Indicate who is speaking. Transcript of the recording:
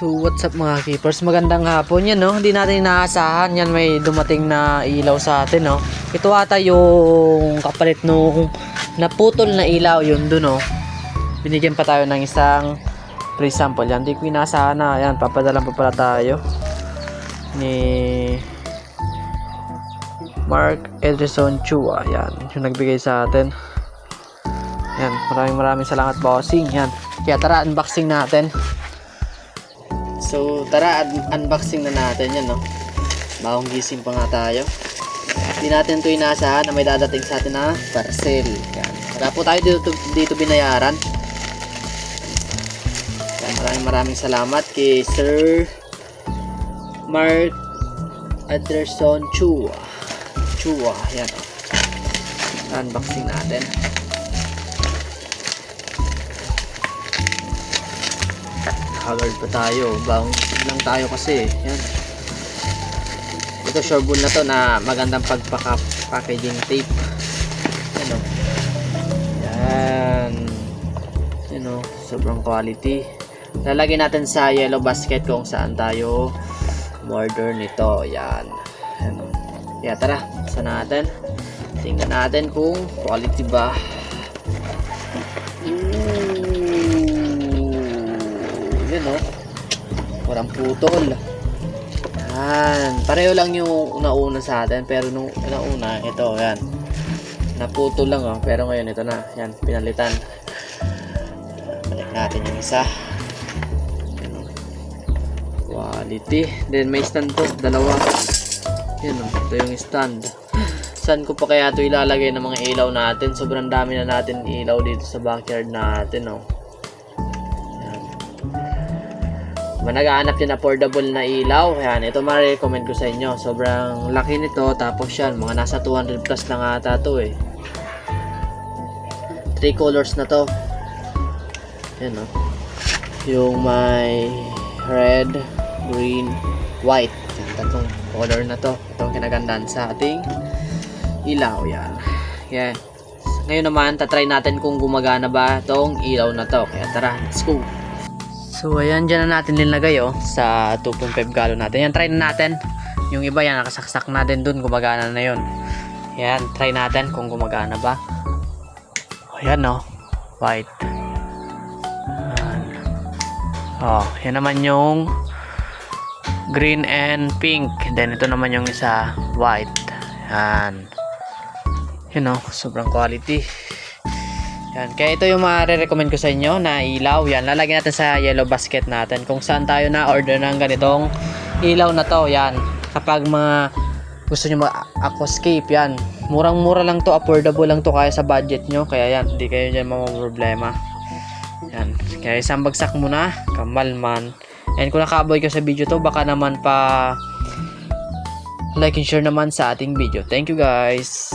Speaker 1: So what's up mga keepers? Magandang hapon yan no. Hindi natin inaasahan yan may dumating na ilaw sa atin no. Ito ata yung kapalit nung naputol na ilaw yun dun no. Binigyan pa tayo ng isang free sample yan. Hindi ko inaasahan na yan. Papadalan pa pala tayo ni Mark Edrison Chua. Yan. Yung nagbigay sa atin. Yan. Maraming maraming salamat bossing. Yan. Kaya tara unboxing natin. So, tara, un- unboxing na natin yan, no? Bagong gising pa nga tayo. Hindi natin ito inaasahan na may dadating sa atin na parcel. Yan. Wala po tayo dito, dito binayaran. Yan, maraming maraming salamat kay Sir Mark Anderson Chua. Chua, yan, oh. Unboxing natin. Haggard pa tayo. Bagong lang tayo kasi. Yan. Ito sureball na to na magandang pagpaka-packaging tape. Yan o. Yan. Yan o. Sobrang quality. Lalagyan natin sa yellow basket kung saan tayo order nito. Yan. Yan o. Kaya tara. Buksan natin. Tingnan natin kung quality ba. Ooh, yun o. Walang putol. Yan. Pareho lang yung nauna sa atin. Pero nung nauna, ito, yan. Naputol lang oh. Pero ngayon, ito na. Yan, pinalitan. Balik natin yung isa. Oh. Quality. Then may stand to. Dalawa. Yan o. Ito yung stand. Saan ko pa kaya ito ilalagay ng mga ilaw natin? Sobrang dami na natin ilaw dito sa backyard natin, oh. Kung naghahanap din affordable na ilaw, yan, ito ma-recommend ko sa inyo. Sobrang laki nito, tapos yan, mga nasa 200 plus lang ata to eh. Three colors na to. Yan, oh. Yung may red, green, white. Yan, tatlong color na to. Itong kinagandaan sa ating ilaw yan. Yan. Ngayon naman, tatry natin kung gumagana ba itong ilaw na to. Kaya tara, let's go. So, ayan, dyan na natin linagay oh, sa 2.5 gallon natin. Yan, try na natin. Yung iba yan, nakasaksak na din dun, gumagana na yon. Yan, try natin kung gumagana ba. Ayan oh, white. Yan. Oh, yan naman yung green and pink. Then, ito naman yung isa, white. Yan. Yun know, sobrang quality. Yan. Kaya ito yung ma-recommend ko sa inyo na ilaw. Yan. Lalagyan natin sa yellow basket natin. Kung saan tayo na order ng ganitong ilaw na to. Yan. Kapag mga gusto nyo mag-aquascape. Yan. Murang-mura lang to. Affordable lang to kaya sa budget nyo. Kaya yan. Hindi kayo dyan problema. Yan. Kaya isang bagsak muna. Kamal man. And kung nakaboy ka sa video to, baka naman pa like and share naman sa ating video. Thank you guys.